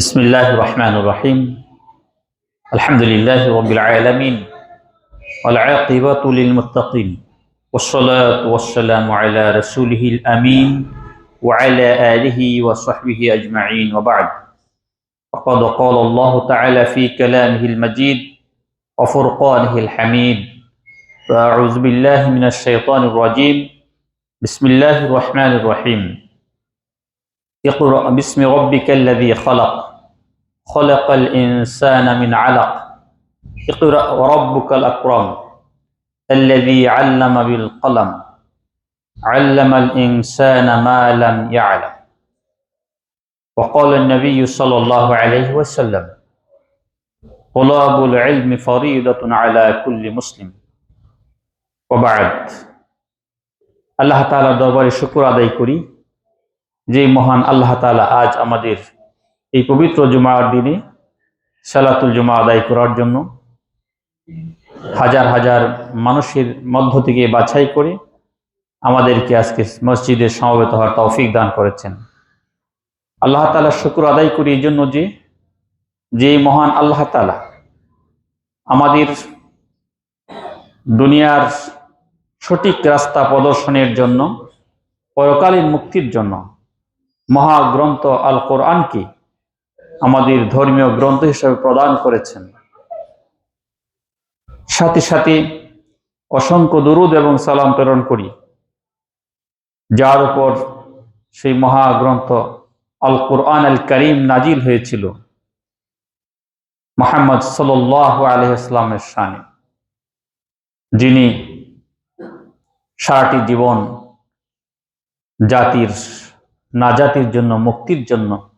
بسم الله الرحمن الرحيم. الحمد لله رب العالمين والعاقبة للمتقين والصلاة والسلام على رسوله الأمين وعلى آله وصحبه أجمعين وبعد. فقد قال الله تعالى في كلامه المجيد وفرقانه الحميد. فأعوذ بالله من الشيطان الرجيم. بسم الله الرحمن الرحيم. اقرأ باسم ربك الذي خلق. خلق الإنسان من علق اقرأ وربك الأكرم الذي علم بالقلم علم الإنسان ما لم يعلم وقال النبي صلى الله عليه وسلم طلاب العلم فريضة على كل مسلم وبعد আল্লাহ তাআলা দরবারে শুকর আদায় করি যে মহান আল্লাহ তাআলা আজ আমাদের এই পবিত্র জুমার দিনে সালাতুল জুমা আদায় করার জন্য হাজার হাজার মানুষের মধ্য থেকে বাছাই করে আমাদেরকে আজকে মসজিদে সমবেত হওয়ার তৌফিক দান করেছেন। আল্লাহ তাআলা শুকর আদায় করি এই জন্য যে যে মহান আল্লাহ তালা আমাদের দুনিয়ার সঠিক রাস্তা প্রদর্শনের জন্য, পরকালীন মুক্তির জন্য মহাগ্রন্থ আল কোরআনকে আমাদের ধর্মীয় গ্রন্থ হিসেবে প্রদান করেছেন। সাথে সাথে অসংখ্য দুরুদ এবং সালাম প্রেরণ করি। যার উপর সেই মহাগ্রন্থ আল কোরআন আল করিম নাজিল হয়েছিল। মোহাম্মদ সাল আলহামের সানে যিনি সারাটি জীবন জাতির নাজাতির জন্য, মুক্তির জন্য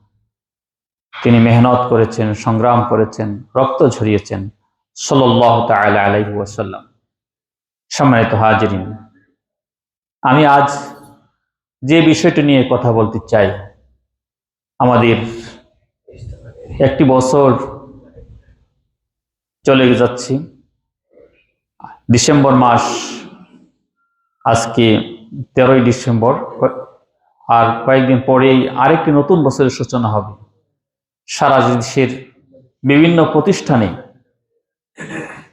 তিনি মেহনত করেছেন, সংগ্রাম করেছেন, রক্ত ঝরিয়েছেন। সাল্লাহ তাল সম্মানিত হাজরিন, আমি আজ যে বিষয়টি নিয়ে কথা বলতে চাই, আমাদের একটি বছর চলে যাচ্ছি। ডিসেম্বর মাস, আজকে তেরোই ডিসেম্বর, আর কয়েকদিন পরেই আরেকটি নতুন বছরের সূচনা হবে। সারা দেশের বিভিন্ন প্রতিষ্ঠানে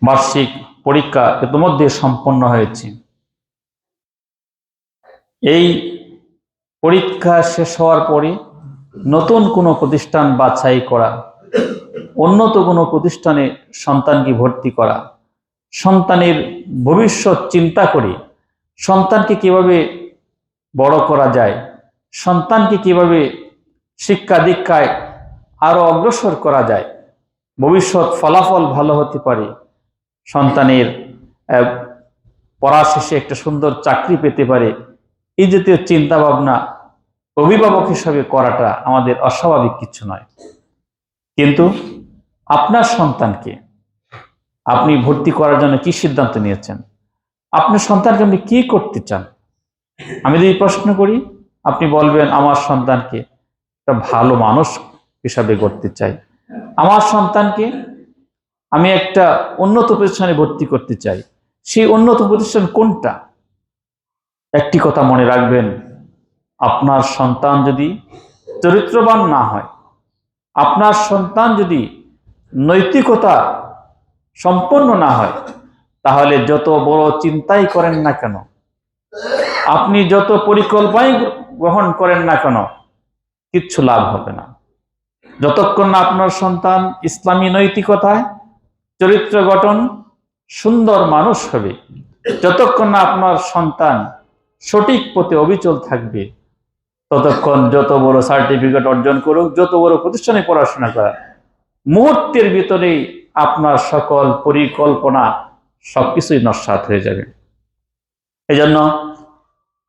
বার্ষিক পরীক্ষা ইতিমধ্যে সম্পন্ন হয়েছে। এই পরীক্ষা শেষ হওয়ার পরে নতুন কোনো প্রতিষ্ঠান বাছাই করা, উন্নত কোনো প্রতিষ্ঠানে সন্তানকে ভর্তি করা, সন্তানের ভবিষ্যৎ চিন্তা করে সন্তানকে কীভাবে বড় করা যায়, সন্তানকে কীভাবে শিক্ষা দীক্ষায় আরও অগ্রসর করা যায়। ভবিষ্যৎ ফলাফল ভালো হতে পারে। সন্তানের পড়া শেষে একটা সুন্দর চাকরি পেতে পারে। এই জাতীয় চিন্তা ভাবনা অভিভাবক হিসাবে করাটা আমাদের অস্বাভাবিক কিছু নয়। কিন্তু আপনার সন্তানকে আপনি ভর্তি করার জন্য কি সিদ্ধান্ত নিয়েছেন? আপনার সন্তানকে আপনি কি করতে চান? আমি যদি প্রশ্ন করি, আপনি বলবেন, আমার সন্তানকে একটা ভালো মানুষ হিসাবে করতে চাই। আমার সন্তানকে আমি একটা উন্নত প্রতিষ্ঠানে ভর্তি করতে চাই। সেই উন্নত প্রতিষ্ঠান কোনটা? একটি কথা মনে রাখবেন, আপনার সন্তান যদি চরিত্রবান না হয়, আপনার সন্তান যদি নৈতিকতা সম্পন্ন না হয়, তাহলে যত বড় চিন্তাই করেন না কেন, আপনি যত পরিকল্পনাই গ্রহণ করেন না কেন, কিচ্ছু লাভ হবে না। যতক্ষণ না আপনার সন্তান ইসলামী নৈতিকতায় চরিত্র গঠন সুন্দর মানুষ হবে, যতক্ষণ না আপনার সন্তান সঠিক পথে অবিচল থাকবে, ততক্ষণ যত বড় সার্টিফিকেট অর্জন করুক, যত বড় প্রতিষ্ঠানে পড়াশোনা করা মুহূর্তের ভিতরেই আপনার সকল পরিকল্পনা সবকিছুই নস্বাত হয়ে যাবে। এজন্য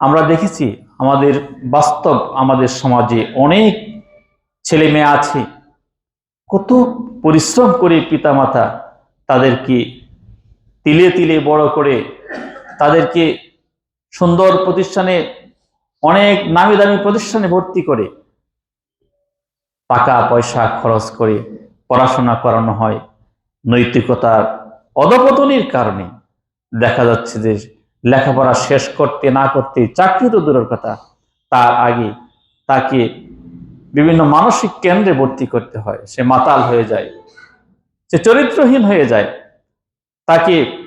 আমরা দেখেছি আমাদের বাস্তব আমাদের সমাজে অনেক ছেলে মেয়ে আছে। কত পরিশ্রম করে পিতামাতা তাদেরকে তিলে তিলে বড় করে তাদেরকে সুন্দর প্রতিষ্ঠানে, অনেক নামি দামি প্রতিষ্ঠানে ভর্তি করে। টাকা পয়সা খরচ করে পড়াশোনা করানো হয়। নৈতিকতার অধপতনের কারণে দেখা যাচ্ছে যে লেখাপড়া শেষ করতে না করতে চাকরি তো দূরের কথা। তার আগে তাকে বিভিন্ন মানসিক কেন্দ্রে ভর্তি করতে হয়। সে মাতাল হয়ে যায়। সে চরিত্রহীন হয়ে যায়। তাকে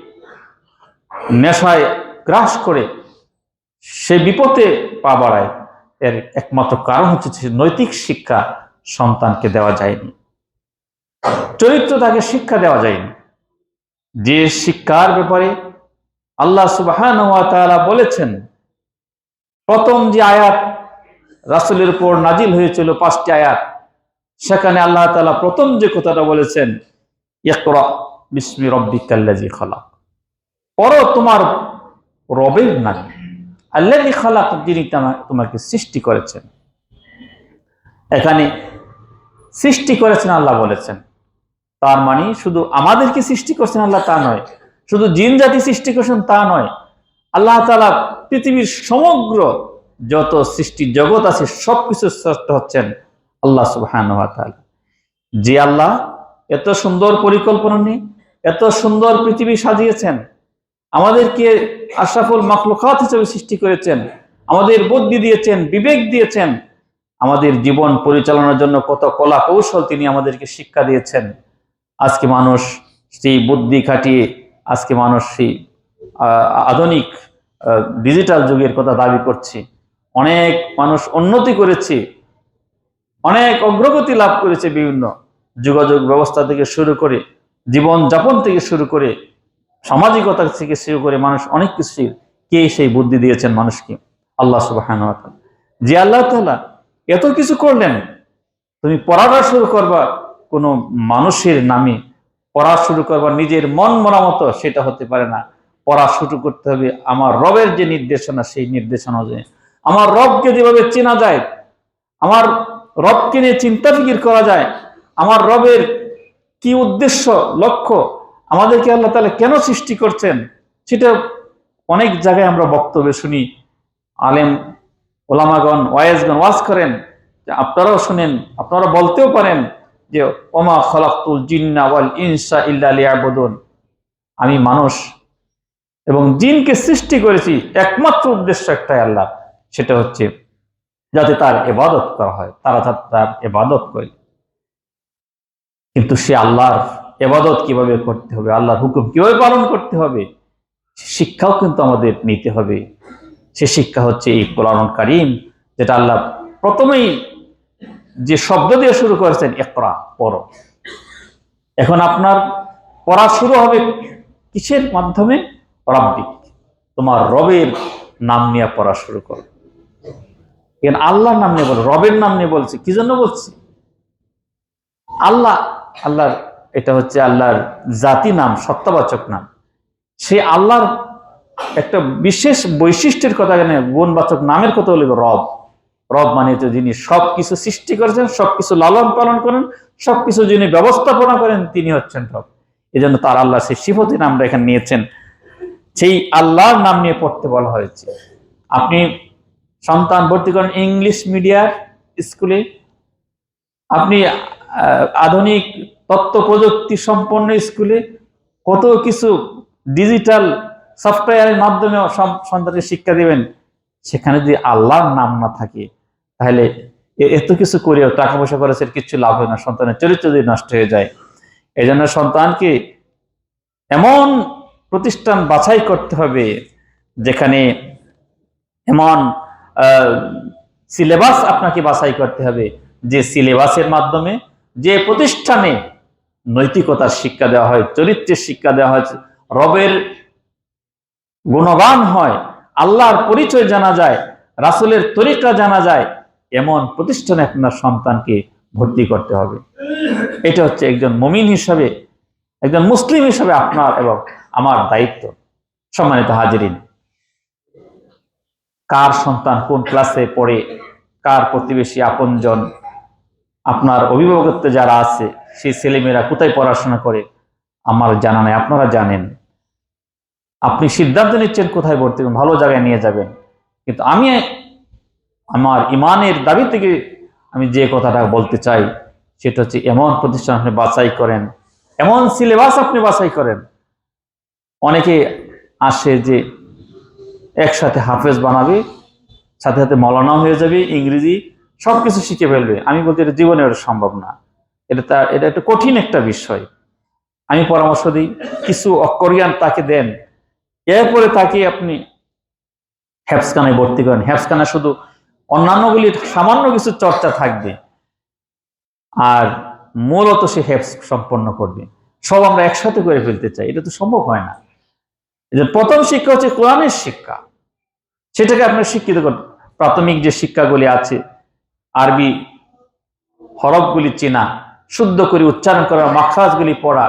নেশায় গ্রাস করে সে বিপদে পা বাড়ায়। এর একমাত্র কারণ হচ্ছে যে নৈতিক শিক্ষা সন্তানকে দেওয়া যায়নি। চরিত্র তাকে শিক্ষা দেওয়া যায়নি। যে শিক্ষার ব্যাপারে আল্লাহ সুবাহান বলেছেন, প্রথম যে আয়াত রাসুলের উপর নাজিল হয়েছিল পাঁচটি আয়াত। সেখানে আল্লাহ তালা প্রথম যে কথাটা বলেছেন পড়ো তোমার তোমাকে সৃষ্টি করেছেন। এখানে সৃষ্টি করেছেন আল্লাহ বলেছেন। তার মানে শুধু আমাদেরকে সৃষ্টি করছেন আল্লাহ তা নয়, শুধু জিন জাতি সৃষ্টি করছেন তা নয়, আল্লাহ তালা পৃথিবীর সমগ্র যত সৃষ্টি জগৎ আছে, সবকিছু শ্রেষ্ঠ হচ্ছেন আল্লাহ সুবহান যে আল্লাহ এত সুন্দর পরিকল্পনা নিয়ে, এত সুন্দর পৃথিবী সাজিয়েছেন, আমাদেরকে আশরাফুল মাখলুকাত হিসেবে সৃষ্টি করেছেন, আমাদের বুদ্ধি দিয়েছেন, বিবেক দিয়েছেন, আমাদের জীবন পরিচালনার জন্য কত কলা কৌশল তিনি আমাদেরকে শিক্ষা দিয়েছেন। আজকে মানুষ সেই বুদ্ধি খাটিয়ে, আজকে মানুষ সেই আধুনিক ডিজিটাল যুগের কথা দাবি করছে। অনেক মানুষ উন্নতি করেছে, অনেক অগ্রগতি লাভ করেছে বিভিন্ন যোগাযোগ ব্যবস্থা থেকে শুরু করে জীবন যাপন থেকে শুরু করে, সামাজিকতা থেকে শুরু করে মানুষ অনেক কিছু কে সেই বুদ্ধি দিয়েছেন মানুষকে, আল্লাহ সুবাহ যে আল্লাহ তাআলা এত কিছু করলেন, তুমি পড়াটা শুরু করবা কোনো মানুষের নামে, পড়া শুরু করবা নিজের মন মতো সেটা হতে পারে না। পড়া শুরু করতে হবে আমার রবের যে নির্দেশনা, সেই নির্দেশনা অনুযায়ী। আমার রবকে যেভাবে চেনা যায়, আমার রবকে নিয়ে চিন্তা ফিকির করা যায়, আমার রবের কি উদ্দেশ্য, লক্ষ্য, আমাদেরকে আল্লাহ তাআলা কেন সৃষ্টি করছেন, সেটা অনেক জায়গায় আমরা বক্তব্য শুনি। আলেম, ওলামাগণ ওয়াইজগণ ওয়াজ করেন আপনারাও শুনেন, আপনারা বলতেও পারেন যে, ওমা খলাকুল জিন্না ওয়াল ইনসা ইল্লা লিয়াবুদুন। আমি মানুষ এবং জিনকে সৃষ্টি করেছি, একমাত্র উদ্দেশ্য একটাই আল্লাহ সেটা হচ্ছে যাতে তার এবাদত করা হয়, তারা তার এবাদত করে। কিন্তু সে আল্লাহর এবাদত কীভাবে করতে হবে, আল্লাহর হুকুম কীভাবে পালন করতে হবে শিক্ষাও কিন্তু আমাদের নিতে হবে। সে শিক্ষা হচ্ছে এই কোরআন কারিম, যেটা আল্লাহ প্রথমেই যে শব্দ দিয়ে শুরু করেছেন একরা পড়ো। এখন আপনার পড়া শুরু হবে কিসের মাধ্যমে? রব্বিক। তোমার রবের নাম নিয়ে পড়া শুরু করো। এখানে আল্লাহর নাম নিয়ে বলো, রবের নাম নিয়ে বলছে, কি জন্য বলছি? আল্লাহ, আল্লাহর, এটা হচ্ছে আল্লাহর জাতি নাম, সত্তাবাচক নাম। সে আল্লাহর একটা বিশেষ বৈশিষ্ট্যের কথা এখানে গুণবাচক নামের কথা বলে রব। রব মানে তো যিনি সবকিছু সৃষ্টি করেছেন, সবকিছু লালন পালন করেন, সবকিছু যিনি ব্যবস্থাপনা করেন, তিনি হচ্ছেন রব। এই জন্য তার আল্লাহ সেই শিবতী নামটা এখানে নিয়েছেন। সেই আল্লাহর নাম নিয়ে পড়তে বলা হয়েছে। আপনি সন্তান ভর্তি করেন ইংলিশ মিডিয়ার স্কুলে। আপনি আধুনিক তথ্য প্রযুক্তি সম্পন্ন স্কুলে কত কিছু ডিজিটাল সফটওয়্যারের মাধ্যমে সন্তানকে শিক্ষা দিবেন, সেখানে যদি আল্লাহর নাম না থাকে, তাহলে এত কিছু করেও টাকা পয়সা খরচের কিছু লাভ হয় না, সন্তানের চরিত্র যদি নষ্ট হয়ে যায়। এই জন্য সন্তানকে এমন প্রতিষ্ঠান বাছাই করতে হবে, যেখানে এমন সিলেবাস আপনাকে বাছাই করতে হবে। যে সিলেবাসের মাধ্যমে যে প্রতিষ্ঠানে নৈতিকতার শিক্ষা দেওয়া হয়, চরিত্রের শিক্ষা দেওয়া হয়, রবের গুণগান হয়, আল্লাহর পরিচয় জানা যায়, রাসূলের তরিকা জানা যায়, এমন প্রতিষ্ঠানে আপনার সন্তানকে ভর্তি করতে হবে। এটা হচ্ছে একজন মমিন হিসাবে, একজন মুসলিম হিসাবে আপনার এবং আমার দায়িত্ব। সম্মানিত হাজিরিন কার সন্তান কোন ক্লাসে পড়ে, কার প্রতিবেশী আপনজন, আপনার অভিভাবকত্ব যারা আছে, সেই ছেলেমেয়েরা কোথায় পড়াশোনা করে, আমার জানা নাই, আপনারা জানেন। আপনি সিদ্ধান্ত নিচ্ছেন কোথায় ভর্তি ভালো জায়গায় নিয়ে যাবেন। কিন্তু আমি, আমার ইমানের দাবি থেকে আমি যে কথাটা বলতে চাই, সেটা হচ্ছে এমন প্রতিষ্ঠান আপনি বাছাই করেন, এমন সিলেবাস আপনি বাছাই করেন। অনেকে আসে যে একসাথে হাফেজ বানাবে, সাথে সাথে মৌলানা হয়ে যাবে, ইংরেজি সবকিছু শিখে ফেলবে। আমি বলছি এটা জীবনে ওটা সম্ভব না। এটা তার, এটা একটা কঠিন একটা বিষয়। আমি পরামর্শ দিই, কিছু অক্ষরিয়ান তাকে দেন। এরপরে তাকে আপনি হ্যাপসখানায় ভর্তি করেন। হ্যাপসখানা শুধু অন্যান্যগুলির সামান্য কিছু চর্চা থাকবে। আর মূলত সে হ্যাপস সম্পন্ন করবে। সব আমরা একসাথে করে ফেলতে চাই। এটা তো সম্ভব হয় না। যে প্রথম শিক্ষা হচ্ছে কোরআনের শিক্ষা। সেটাকে আপনার শিক্ষিত করতে প্রাথমিক যে শিক্ষাগুলি আছে, আরবি হরফগুলি চেনা, শুদ্ধ করে উচ্চারণ করা মাখাজগুলি পড়া,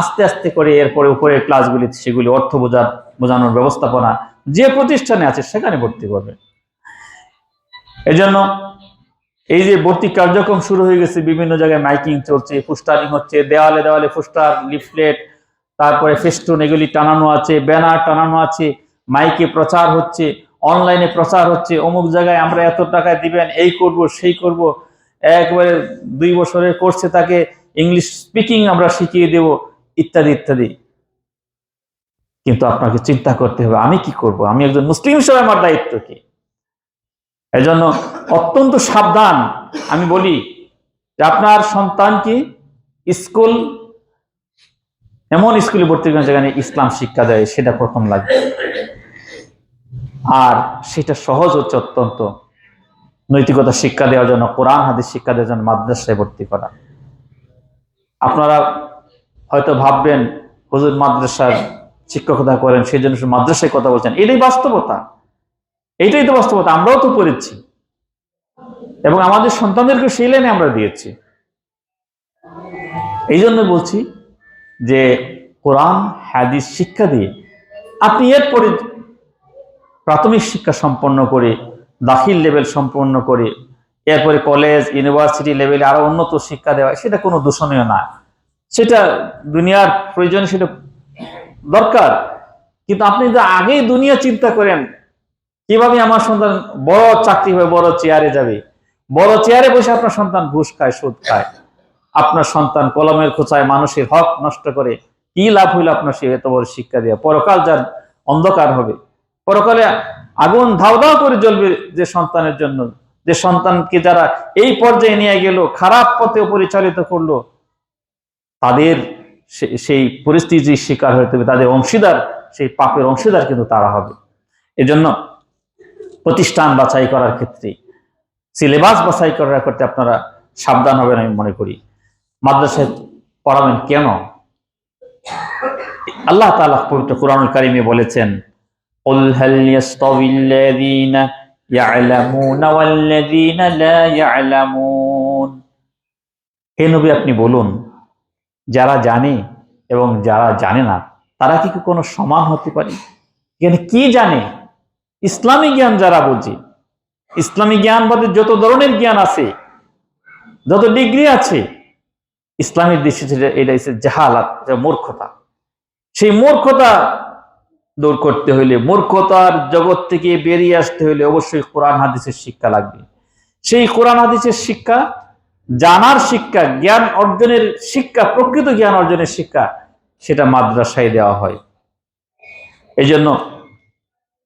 আস্তে আস্তে করে এরপরে উপরের ক্লাসগুলি, সেগুলি অর্থ বোঝা বোঝানোর ব্যবস্থাপনা যে প্রতিষ্ঠানে আছে সেখানে ভর্তি করবে। এজন্য এই যে ভর্তি কার্যক্রম শুরু হয়ে গেছে, বিভিন্ন জায়গায় মাইকিং চলছে পোস্টারিং হচ্ছে, দেওয়ালে দেওয়ালে পোস্টার লিফলেট তারপরে ফেস্টুন এগুলি টানানো আছে ব্যানার টানানো আছে মাইকে প্রচার হচ্ছে অনলাইনে প্রচার হচ্ছে, অমুক জায়গায় আমরা এত টাকায় দিবেন, এই করব, সেই করব, একবারে দুই বছরের কোর্সে তাকে ইংলিশ স্পিকিং আমরা শিখিয়ে দেব, ইত্যাদি ইত্যাদি। কিন্তু আপনাকে চিন্তা করতে হবে, আমি কি করব? আমি একজন মুসলিম হিসেবে আমার দায়িত্ব কি? এজন্য অত্যন্ত সাবধান, আমি বলি যে আপনার সন্তানকে স্কুল এমন স্কুলে ভর্তি করেন যেখানে ইসলাম শিক্ষা দেয়, সেটা প্রথম লাগবে আর সেটা সহজ হচ্ছে অত্যন্ত নৈতিকতা শিক্ষা দেওয়ার জন্য, কোরআন, হাদিস শিক্ষা দেওয়ার জন্য মাদ্রাসায় ভর্তি করা। আপনারা হয়তো ভাববেন, হুজুর মাদ্রাসার শিক্ষকতা করেন সেই জন্য মাদ্রাসায় কথা বলছেন। এটাই বাস্তবতা। এইটাই তো বাস্তবতা, আমরাও তো পড়েছি এবং আমাদের সন্তানদেরকে সেই লাইনে আমরা দিয়েছি। এই জন্য বলছি যে কোরআন, হাদিস, শিক্ষা দিয়ে আপনি এরপরে প্রাথমিক শিক্ষা সম্পন্ন করে, দাখিল লেভেল সম্পন্ন করে, এরপরে কলেজ ইউনিভার্সিটি লেভেলে আরও উন্নত শিক্ষা দেওয়া, সেটা কোনো দূষণীয় না। সেটা দুনিয়ার প্রয়োজন সেটা দরকার। কিন্তু আপনি যদি আগেই দুনিয়া চিন্তা করেন, কীভাবে আমার সন্তান বড় চাকরি হয়ে বড় চেয়ারে যাবে? বড় চেয়ারে বসে আপনার সন্তান ঘুষ খায়, সুদ খায়। আপনার সন্তান কলমের খোঁচায় মানুষের হক নষ্ট করে, কি লাভ হইল আপনার সে এত বড় শিক্ষা দেওয়া পরকাল যার অন্ধকার হবে। পরকালে আগুন ধাও ধাও করে জ্বলবে যে সন্তানের জন্য। যে সন্তানকে যারা এই পর্যায়ে নিয়ে গেল, খারাপ পথে পরিচালিত করল, তাদের সেই পরিস্থিতির শিকার হতে হবে। তাদের অংশীদার, সেই পাপের অংশীদার কিন্তু তারা হবে। এজন্য প্রতিষ্ঠান বাছাই করার ক্ষেত্রে, সিলেবাস বাছাই করার করতে আপনারা সাবধান হবেন আমি মনে করি। মাদ্রাসায় পড়াবেন কেন আল্লাহ তাআলা পবিত্র কোরআনুল কারিমে বলেছেন قل هل يستوي الذين يعلمون والذين لا يعلمون হে নবী আপনি বলুন যারা জানে এবং যারা জানে না তারা কি কোনো সমান হতে পারে এখানে কি জানে ইসলামী জ্ঞান যারা বোঝে ইসলামী জ্ঞান বাদে যত ধরনের জ্ঞান আছে যত ডিগ্রি আছে ইসলামের দেশে যেটা- এটা হচ্ছে জাহালাত মূর্খতা। সেই মূর্খতা দূর করতে হইলে, মূর্খতার জগৎ থেকে বেরিয়ে আসতে হইলে অবশ্যই কোরআন, হাদিসের শিক্ষা লাগবে। সেই কোরআন, হাদিসের শিক্ষা, জানার শিক্ষা, জ্ঞান অর্জনের শিক্ষা, প্রকৃত জ্ঞান অর্জনের শিক্ষা, সেটা মাদ্রাসায় দেওয়া হয়। এই জন্য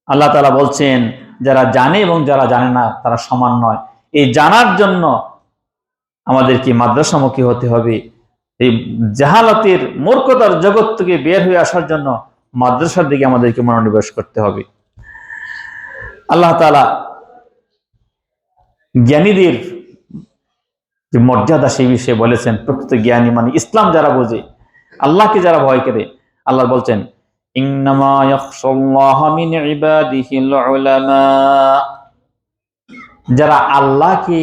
আল্লাহ তালা বলছেন, যারা জানে এবং যারা জানে না, তারা সমান নয়। এই জানার জন্য আমাদেরকে মাদ্রাসামুখী হতে হবে। এই জাহালাতের মূর্খতার জগৎ থেকে বের হয়ে আসার জন্য মাদ্রাসার দিকে আমাদেরকে মনোনিবেশ করতে হবে। আল্লাহ তালা জ্ঞানীদের যে মর্যাদা সেই বিষয়ে বলেছেন, প্রকৃত জ্ঞানী মানে ইসলাম যারা বোঝে, আল্লাহকে যারা ভয় করে, আল্লাহ বলছেন যারা আল্লাহকে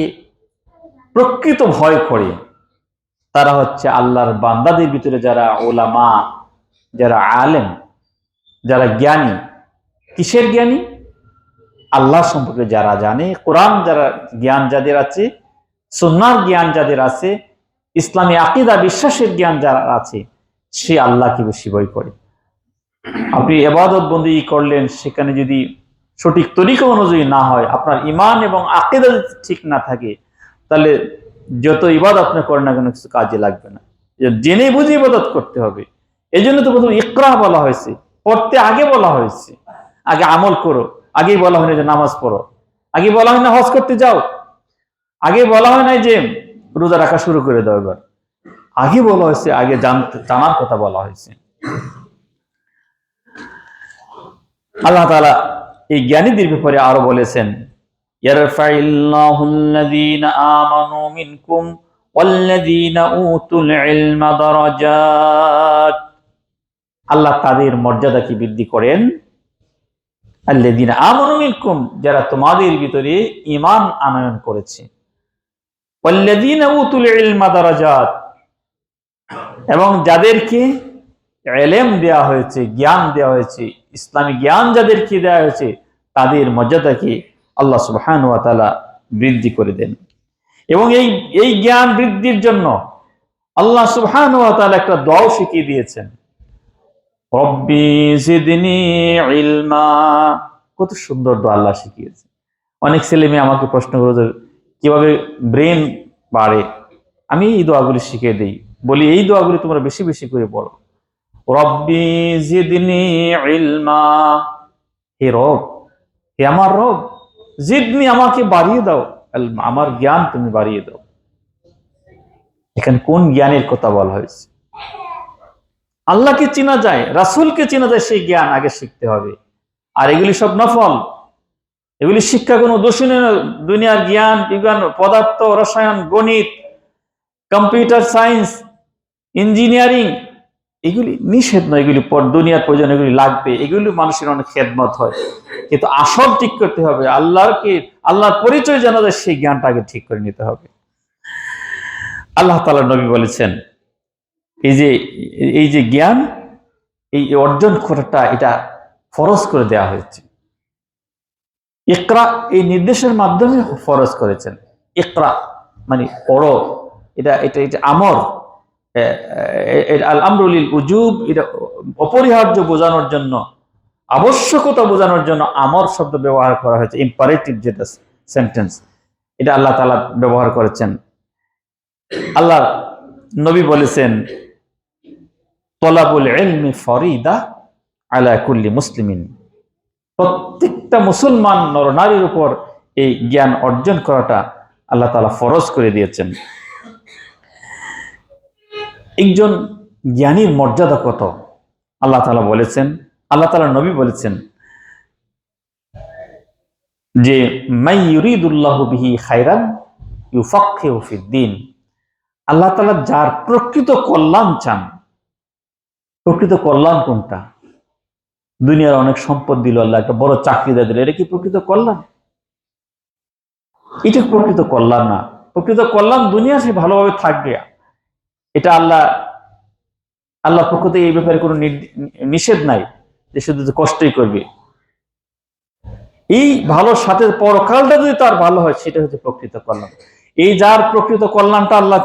প্রকৃত ভয় করে, তারা হচ্ছে আল্লাহর বান্দাদের ভিতরে যারা ওলামা, যারা আলেম, যারা জ্ঞানী, কিসের জ্ঞানী? আল্লাহ সম্পর্কে যারা জানে, কোরআন যারা জ্ঞান যাদের আছে, সুন্নার জ্ঞান যাদের আছে, ইসলামী আকিদা, বিশ্বাসের জ্ঞান যারা আছে, সে আল্লাহকে বেশি ভয় করে। আপনি এবাদত বন্দী করলেন, সেখানে যদি সঠিক তরিকা অনুযায়ী না হয়, আপনার ইমান এবং আকিদা ঠিক না থাকে তাহলে যত ইবাদত আপনি করেন না কেন, কিছু কাজে লাগবে না। জেনে বুঝে ইবাদত করতে হবে। এই জন্য তো প্রথম ইকরা বলা হয়েছে। পড়তে আগে বলা হয়েছে। আগে আমল করো। আগেই বলা হয়নি যে নামাজ পড়ো। আগে বলা হয় না হজ করতে যাও। আগে বলা হয় নাই যে রোজা রাখা শুরু করে দাও এবার। আগে বলা হয়েছে, আগে জানতে, জানার কথা বলা হয়েছে। আল্লাহ তাআলা এই জ্ঞানীদের ব্যাপারে আরও বলেছেন ইয়ারফাইল্লাহু আল্লাযীনা আমানু মিনকুম ওয়াল্লাযীনা উতুল ইলমা দারাজাত। আল্লাহ তাদের মর্যাদাকে বৃদ্ধি করেন? যারা তোমাদের ভিতরে ঈমান আনয়ন করেছে। ওয়াল্লাযীনা উতুল ইলমা দারাজাত, এবং যাদেরকে এলেম দেয়া হয়েছে, জ্ঞান দেয়া হয়েছে, ইসলামী জ্ঞান যাদেরকে দেওয়া হয়েছে, তাদের মর্যাদাকে আল্লাহ সুবহান ওয়া তাআলা বৃদ্ধি করে দেন। এবং এই এই জ্ঞান বৃদ্ধির জন্য আল্লাহ সুবহান ওয়া তাআলা একটা দোয়াও শিখিয়ে দিয়েছেন। ইলমা। কত সুন্দর দোয়া আল্লাহ শিখিয়েছে। অনেক ছেলে মেয়ে আমাকে প্রশ্ন করে যে, কীভাবে ব্রেন বাড়ে? আমি এই দোয়াগুলি শিখিয়ে দিই। বলি, এই দোয়াগুলি তোমরা বেশি বেশি করে পড়ো। রব্বি জিদনি ইলমা। হে রব, হে আমার রব জিদনি আমাকে বাড়িয়ে দাও। আমার জ্ঞান তুমি বাড়িয়ে দাও। এখানে কোন জ্ঞানের কথা বলা হয়েছে? আল্লাহকে চেনা যায়, রাসূলকে চেনা যায়, সেই জ্ঞান আগে শিখতে হবে। আর এগুলি সব নফল। এগুলি শিক্ষা কোনো দোষী দুনিয়ার জ্ঞান, বিজ্ঞান, পদার্থ, রসায়ন, গণিত, কম্পিউটার সায়েন্স, ইঞ্জিনিয়ারিং এগুলি নিষেধ নয়, এগুলি পর- দুনিয়ার প্রয়োজন, এগুলি লাগবে। এগুলি মানুষের অনেক খেদমত হয়। কিন্তু আসল ঠিক করতে হবে আল্লাহকে আল্লাহর পরিচয় জানা যায় সেই জ্ঞানটা আগে ঠিক করে নিতে হবে। আল্লাহ তাআলা নবী বলেছেন, এই যে এই যে জ্ঞান, এই অর্জন করাটা এটা ফরজ করে দেওয়া হয়েছে। ইকরা, এই নির্দেশের মাধ্যমে ফরজ করেছেন। ইকরা মানে পড়ো, এটা এটা এটা আমর আল আমরুলিল উজুব এটা অপরিহার্য বোঝানোর জন্য, আবশ্যকতা বোঝানোর জন্য আমর শব্দ ব্যবহার করা হয়েছে ইম্পারেটিভ যেটা সেন্টেন্স এটা আল্লাহ তালা ব্যবহার করেছেন। আল্লাহ নবী বলেছেন, তলাবুল ইলমি ফরিদা আলা কুল্লি মুসলিমিন। প্রত্যেকটা মুসলমান নরনারীর উপর এই জ্ঞান অর্জন করাটা আল্লাহ তালা ফরজ করে দিয়েছেন। একজন জ্ঞানীর মর্যাদা কত? আল্লাহ তালা বলেছেন, আল্লাহ তাআলা নবী বলেছেন যে মাই খাইরান ফিদ্দিন আল্লাহ তালা যার প্রকৃত কল্যাণ চান, প্রকৃত কল্যাণ কোনটা? দুনিয়ার অনেক সম্পদ দিল আল্লাহ, একটা বড় চাকরি দিয়ে দিল, এটা কি প্রকৃত কল্যাণ? এটা প্রকৃত কল্যাণ না। প্রকৃত কল্যাণ দুনিয়া সে ভালোভাবে থাকবে। এটা আল্লাহ আল্লাহ পক্ষ থেকে এই ব্যাপারে কোনো নিষেধ নাই যে শুধু কষ্টই করবে। এই ভালোর সাথে পরকালটা যদি তার ভালো হয়, সেটা হচ্ছে প্রকৃত কল্যাণ। এই যার প্রকৃত কল্যাণটা আল্লাহ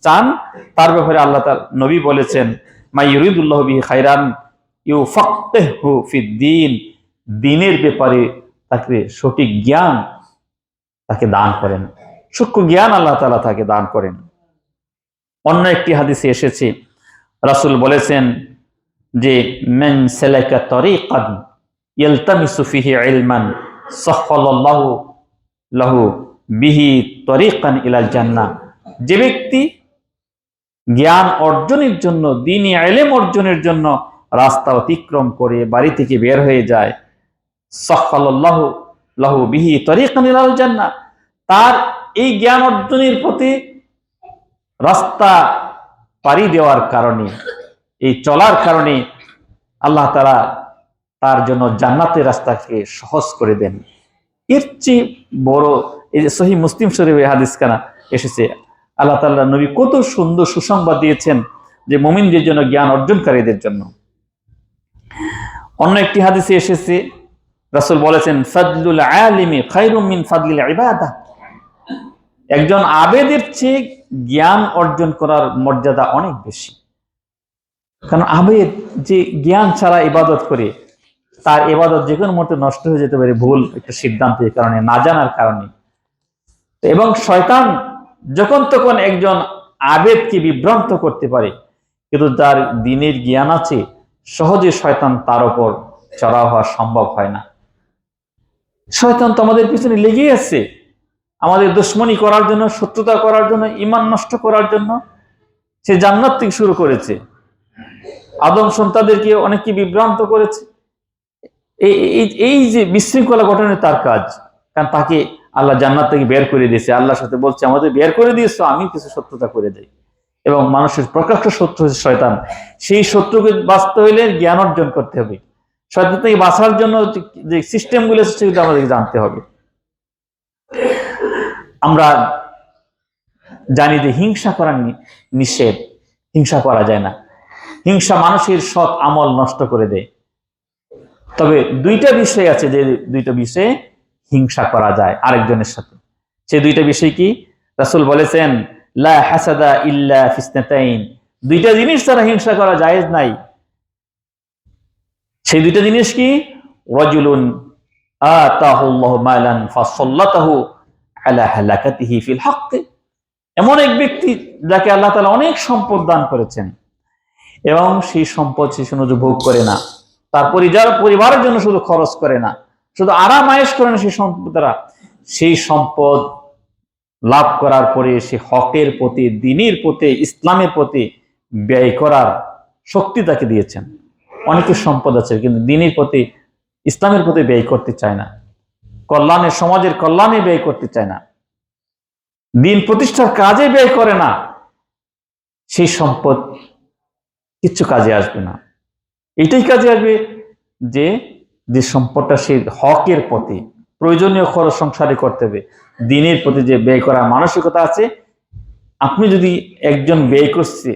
চান- তার ব্যাপারে আল্লাহ তার নবী বলেছেন, মা ইউরিদুল্লাহ বিহি খাইরান ইউ ফিদ্দিন। দিনের ব্যাপারে তাকে সঠিক জ্ঞান তাকে দান করেন। সূক্ষ্ম জ্ঞান আল্লাহ তালা তাকে দান করেন। অন্য একটি হাদিসে এসেছে, রাসুল বলেছেন যে, মেন সেলাকা তরিকান ইয়ালতামিসু ফিহি ইলমান সাহহালাল্লাহু লাহু তরিকান যে ব্যক্তি জ্ঞান অর্জনের জন্য, দিনী আইলেম অর্জনের জন্য রাস্তা অতিক্রম করে বাড়ি থেকে বের হয়ে যায় সাহহালাল্লাহু লাহু বিহি তরিকান ইলাল জান্নাহ, তার এই জ্ঞান অর্জনের প্রতি রাস্তা পাড়ি দেওয়ার কারণে, এই চলার কারণে আল্লাহ তারা তার জন্য জান্নাতের রাস্তাকে সহজ করে দেন। এর চেয়ে বড় এই যে সহি মুসলিম শরীফে হাদিস কানা এসেছে, আল্লাহ তাল্লাহ নবী কত সুন্দর সুসংবাদ দিয়েছেন যে মোমিনদের জন্য জ্ঞান অর্জনকারীদের জন্য। অন্য একটি হাদিসে এসেছে, রাসুল বলেছেন, ফাদলুল আলিমি খায়রুম মিন ফাদলিল ইবাদা। একজন আবেদের চেয়ে জ্ঞান অর্জন করার মর্যাদা অনেক বেশি। কারণ আবেদ যে জ্ঞান ছাড়া ইবাদত করে, তার ইবাদত যে কোনো মুহূর্তে নষ্ট হয়ে যেতে পারে, ভুল একটা সিদ্ধান্তের কারণে, না জানার কারণে। এবং শয়তান যখন তখন একজন আবেদকে বিভ্রান্ত করতে পারে, কিন্তু তার দিনের জ্ঞান আছে, সহজে শয়তান তার উপর চড়া হওয়া সম্ভব হয় না। শয়তান তো আমাদের পিছনে লেগেই আছে। আমাদের দুশ্মনী করার জন্য, শত্রুতা করার জন্য ইমান নষ্ট করার জন্য সে জান্নাত থেকে শুরু করেছে। আদম সন্তানদেরকে অনেককে বিভ্রান্ত করেছে। এই যে বিশৃঙ্খলা গঠনে তার কাজ, কারণ তাকে আল্লাহ জান্নাত থেকে বের করে দিয়েছে। আল্লাহর সাথে বলছে, আমাদের বের করে দিয়েছ, আমি কিছু শত্রুতা করে দেই। এবং মানুষের প্রকাশ্য শত্রু হচ্ছে শয়তান। সেই শত্রুকে বাঁচতে হইলে জ্ঞান অর্জন করতে হবে। শয়তান থেকে বাঁচার জন্য যে- যে সিস্টেমগুলো আছে, সেগুলো আমাদেরকে জানতে হবে। আমরা জানি যে হিংসা করা নিষেধ। হিংসা করা যায় না। হিংসা মানুষের সৎ আমল নষ্ট করে দেয়। তবে দুইটা বিষয় আছে যে দুইটা বিষয়ে হিংসা করা যায় আরেকজনের সাথে। সেই দুইটা বিষয় কি? রাসূল বলেছেন, লা ইল্লা ফিসনাতাইন। দুইটা জিনিস দ্বারা হিংসা করা জায়েজ নাই। সেই দুইটা জিনিস কি? রাজুলুন আতাহুল্লাহু মালান ফাসাল্লাতাহু এমন এক ব্যক্তি যাকে আল্লাহ তাআলা অনেক সম্পদ দান করেছেন এবং সেই সম্পদ সে শুধু ভোগ করে না। তার পরিবার, পরিবারের জন্য শুধু খরচ করে না। শুধু আরাম আয়েস করে না সেই সম্পদ দ্বারা। সেই সম্পদ লাভ করার পরে সে হকের প্রতি দিনের প্রতি ইসলামের প্রতি ব্যয় করার শক্তি তাকে দিয়েছেন। অনেকের সম্পদ আছে, কিন্তু দিনের প্রতি ইসলামের প্রতি ব্যয় করতে চায় না। কল্যাণে, সমাজের কল্যাণে ব্যয় করতে চায় না। দিন প্রতিষ্ঠার কাজে ব্যয় করে না। সেই সম্পদ কিচ্ছু কাজে আসবে না। এটাই কাজে আসবে যে যে সম্পদটা সে হকের প্রতি প্রয়োজনীয় খরচ সংসারে করতে হবে। দিনের প্রতি যে ব্যয় করার মানসিকতা আছে, আপনি যদি একজন ব্যয় করছে,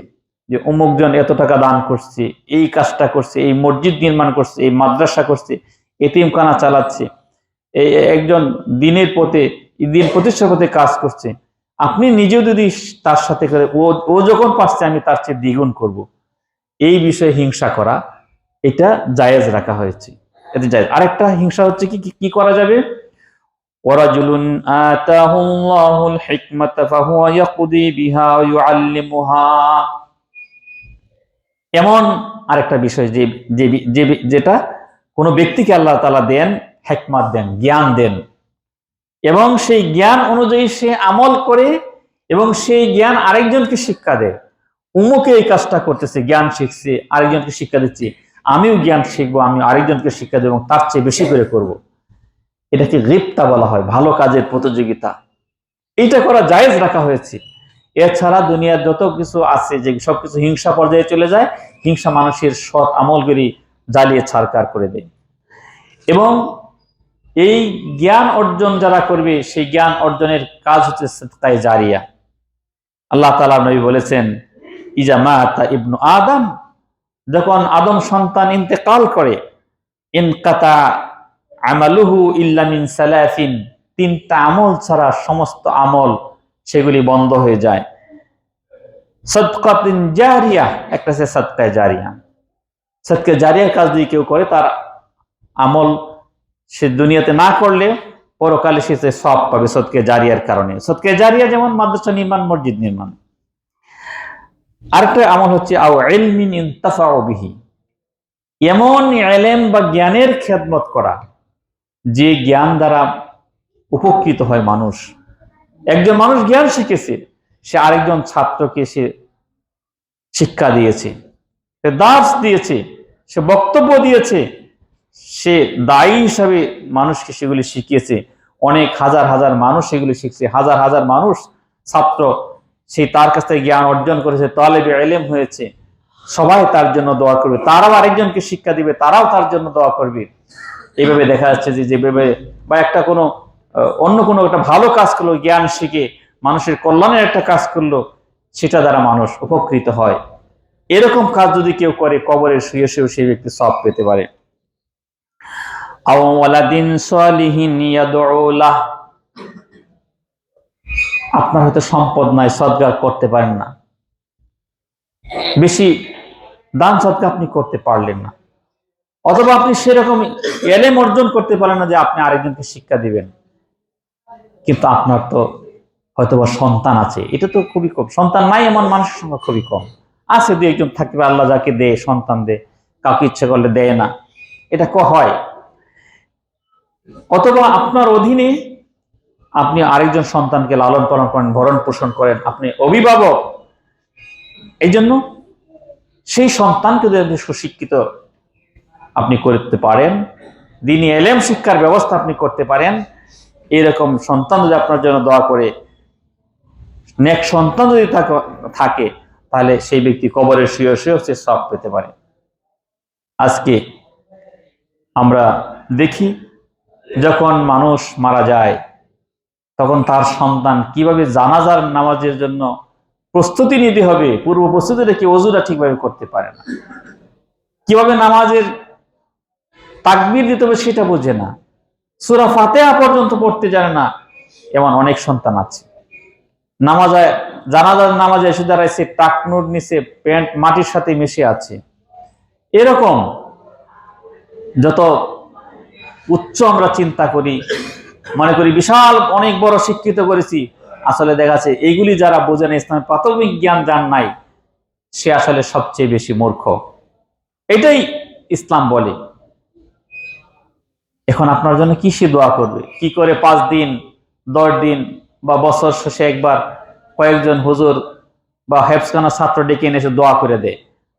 যে অমুকজন এত টাকা দান করছে, এই কাজটা করছে, এই মসজিদ নির্মাণ করছে, এই মাদ্রাসা করছে, এতিমখানা চালাচ্ছে এই একজন দিনের পথে দিন প্রতিষ্ঠার পথে কাজ করছে। আপনি নিজেও যদি তার সাথে করে, ও যখন পাচ্ছে আমি তার চেয়ে দ্বিগুণ করব। এই বিষয়ে হিংসা করা, এটা জায়েজ রাখা হয়েছে। এতে জায়েজ। আরেকটা হিংসা হচ্ছে কি, কি- করা যাবে? এমন আরেকটা বিষয় যে- যেটা কোনো ব্যক্তিকে আল্লাহ তালা দেন হেকমাত দেন, জ্ঞান দেন। এবং সেই জ্ঞান অনুযায়ী সে আমল করে এবং সেই জ্ঞান আরেকজনকে শিক্ষা দেয়। উমুকে এই কাজটা করতেছে, জ্ঞান শিখছে, আরেকজনকে শিক্ষা দিচ্ছে। আমিও জ্ঞান শিখব, আমি আরেকজনকে শিক্ষা দেবো এবং তার চেয়ে বেশি করে করব। এটাকে রিপ্তা বলা হয়, ভালো কাজের প্রতিযোগিতা। এইটা করা জায়েজ রাখা হয়েছে। এছাড়া দুনিয়ার যত কিছু আছে, যে সবকিছু হিংসা পর্যায়ে চলে যায়, হিংসা মানুষের সৎ আমলগুলি জ্বালিয়ে ছাড়কার করে দেয়। এবং এই জ্ঞান অর্জন যারা করবে, সেই জ্ঞান অর্জনের কাজ হচ্ছে তাই জারিয়া। আল্লাহ তালা নবী বলেছেন, ইজা মাতা ইবনু আদম যখন আদম সন্তান ইন্তেকাল করে ইনকাতা আমালুহু ইল্লামিন সালাফিন তিনটা আমল ছাড়া সমস্ত আমল সেগুলি বন্ধ হয়ে যায়। সদকাতিন জারিয়া, একটা সে সদকায় জারিয়া। সদকে জারিয়ার কাজ যদি কেউ করে, তার আমল সে দুনিয়াতে না করলে পরকালে সে সব পাবে সদকে জারিয়ার কারণে। সদকে জারিয়া যেমন মাদ্রাসা নির্মাণ, মসজিদ নির্মাণ। আরেকটা আমল হচ্ছে, আও এলমিন ইনতাফাও বিহি। এমন এলেম বা জ্ঞানের খেদমত করা, যে জ্ঞান দ্বারা উপকৃত হয় মানুষ। একজন মানুষ জ্ঞান শিখেছে, সে আরেকজন ছাত্রকে সে শিক্ষা দিয়েছে, সে দাস দিয়েছে, সে বক্তব্য দিয়েছে সে দায়ী হিসাবে মানুষকে সেগুলি শিখিয়েছে। অনেক হাজার হাজার মানুষ সেগুলি শিখছে। হাজার হাজার মানুষ, ছাত্র সেই তার কাছ থেকে জ্ঞান অর্জন করেছে, তলেবে এলেম হয়েছে। সবাই তার জন্য দোয়া করবে। তারাও আরেকজনকে শিক্ষা দিবে, তারাও তার জন্য দোয়া করবে। এইভাবে দেখা যাচ্ছে যে যেভাবে বা একটা কোনো অন্য কোনো একটা ভালো কাজ করল, জ্ঞান শিখে মানুষের কল্যাণের একটা কাজ করল, সেটা দ্বারা মানুষ উপকৃত হয়। এরকম কাজ যদি কেউ করে, কবরে শুয়ে শুয়ে সেই ব্যক্তি সব পেতে পারে। আও ওয়ালাদিন সালিহিন ইয়াদউ লাহ। আপনার হয়তো সম্পদ নাই সদকা করতে পারেন না। বেশি দান সদকা আপনি করতে পারলেন না। অথবা আপনি সেরকম এলেম অর্জন করতে পারেন না যে আপনি আরেকজনকে শিক্ষা দিবেন। কিন্তু আপনার তো হয়তোবা সন্তান আছে। এটা তো খুবই কম। সন্তান নাই এমন মানুষের সংখ্যা খুবই কম। আছে দু একজন থাকবে আল্লাহ যাকে দেয় সন্তান দেয় কাউকে ইচ্ছে করলে দেয় না। এটা ক হয়? অথবা আপনার অধীনে আপনি আরেকজন সন্তানকে লালন পালন করেন, ভরণ পোষণ করেন, আপনি অভিভাবক। এই জন্য সেই সন্তানকে যদি সুশিক্ষিত আপনি করতে পারেন দিনই এলেম শিক্ষার ব্যবস্থা আপনি করতে পারেন, এরকম সন্তান যদি আপনার জন্য দোয়া করে, নেক সন্তান যদি থাকে, তাহলে সেই ব্যক্তি কবরের শুয়ে শুয়েও সে সব পেতে পারে। আজকে আমরা দেখি যখন মানুষ মারা যায়, তখন তার সন্তান কীভাবে জানাজার নামাজের জন্য প্রস্তুতি নিতে হবে, পূর্ব প্রস্তুতি রেখে অজুরা ঠিকভাবে করতে পারে না? কীভাবে নামাজের তাকবির দিতে হবে সেটা বোঝে না। সুরা ফাতেহা পর্যন্ত পড়তে জানে না, এমন অনেক সন্তান আছে। নামাজে, জানাজার নামাজে এসে দাঁড়াইছে টাকনুর নিচে প্যান্ট মাটির সাথে মিশে আছে। এরকম যত উচ্চ আমরা চিন্তা করি। মনে করি বিশাল, অনেক বড় শিক্ষিত করেছি। আসলে দেখা যাচ্ছে এইগুলি যারা বোঝে না, ইসলামের প্রাথমিক জ্ঞান যার নাই, সে আসলে সবচেয়ে বেশি মূর্খ। এটাই ইসলাম বলে। এখন আপনার জন্য কি সে দোয়া করবে? কি করে পাঁচ দিন, দশ দিন বা বছর শেষে একবার কয়েকজন হুজুর বা হেফসখানা ছাত্র ডেকে এনে এসে দোয়া করে দেয়?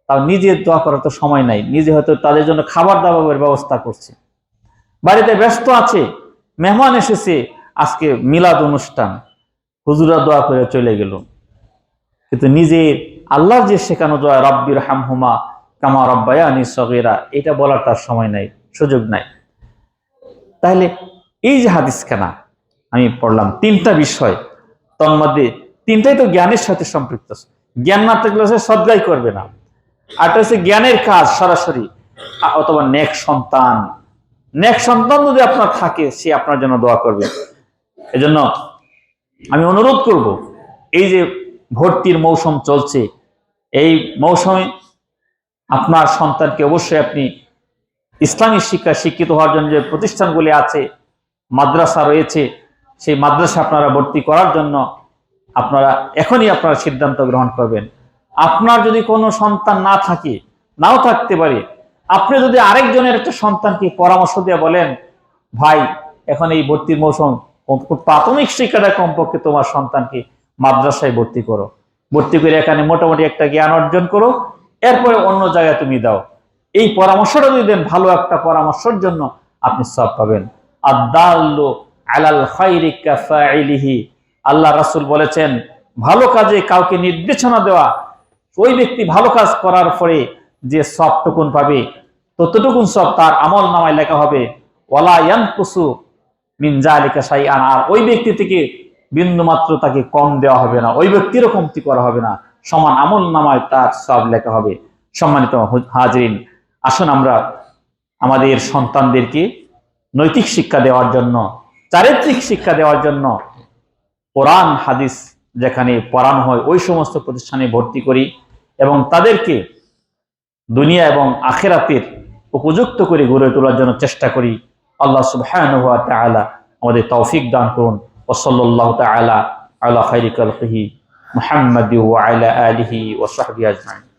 তাও নিজে দোয়া করার তো সময় নাই। নিজে হয়তো তাদের জন্য খাবার দাবারের ব্যবস্থা করছে। বাড়িতে ব্যস্ত আছে, মেহমান এসেছে, আজকে মিলাদ অনুষ্ঠান। হুজুরা দোয়া করে চলে গেল। কিন্তু নিজে আল্লাহর যে শেখানো দোয়া রব্বির হামহুমা কামা রব্বায়ানি সগেরা এটা বলার তার সময় নাই, সুযোগ নাই। তাহলে এই যে হাদিসখানা, আমি পড়লাম তিনটা বিষয়। তন্মধ্যে তিনটাই তো জ্ঞানের সাথে সম্পৃক্ত। জ্ঞান না থাকলে সে সদ্গাই করবে না। আরটা হচ্ছে জ্ঞানের কাজ সরাসরি, অথবা নেক সন্তান। নেক সন্তান যদি আপনার থাকে, সে আপনার জন্য দোয়া করবে। এজন্য আমি অনুরোধ করব, এই যে ভর্তির মৌসুম চলছে, এই মৌসুমে আপনার সন্তানকে অবশ্যই আপনি ইসলামী শিক্ষা শিক্ষিত হওয়ার জন্য যে প্রতিষ্ঠানগুলি আছে, মাদ্রাসা রয়েছে, সেই মাদ্রাসা আপনারা ভর্তি করার জন্য আপনারা এখনই আপনারা সিদ্ধান্ত গ্রহণ করবেন। আপনার যদি কোনো সন্তান না থাকে, নাও থাকতে পারে আপনি যদি আরেকজনের একটা সন্তানকে পরামর্শ দিয়ে বলেন, ভাই, এখন এই ভর্তির মৌসুম প্রাথমিক শিক্ষাটা কমপক্ষে তোমার সন্তানকে মাদ্রাসায় ভর্তি করো। ভর্তি করে এখানে মোটামুটি একটা জ্ঞান অর্জন করো, এরপরে অন্য জায়গায় তুমি দাও। এই পরামর্শটা যদি দেন, ভালো একটা পরামর্শের জন্য আপনি সব পাবেন। আল্লাহ রাসুল বলেছেন, ভালো কাজে কাউকে নির্দেশনা দেওয়া, ওই ব্যক্তি ভালো কাজ করার পরে যে সবটুকুন পাবে ততটুকুন সব তার আমল নামায় লেখা হবে, ওয়ালা ইয়ানকুসু মিন জালিকা আর ওই ব্যক্তি থেকে বিন্দু মাত্র তাকে কম দেওয়া হবে না, ওই ব্যক্তিরও কমতি করা হবে না, সমান আমল নামায় তার সব লেখা হবে। সম্মানিত হাজরিন, আসুন আমরা আমাদের সন্তানদেরকে নৈতিক শিক্ষা দেওয়ার জন্য, চারিত্রিক শিক্ষা দেওয়ার জন্য কোরআন, হাদিস যেখানে পড়ানো হয়, ওই সমস্ত প্রতিষ্ঠানে ভর্তি করি এবং তাদেরকে দুনিয়া এবং আখেরাতের উপযুক্ত করে গড়ে তোলার জন্য চেষ্টা করি। আল্লাহ সুবহানাহু ওয়া তাআলা আমাদের তৌফিক দান করুন। ওয়া সাল্লাল্লাহু তাআলা আলা খাইরি খালকিহি মুহাম্মাদি আলা আলিহি ওয়া আজমাইন।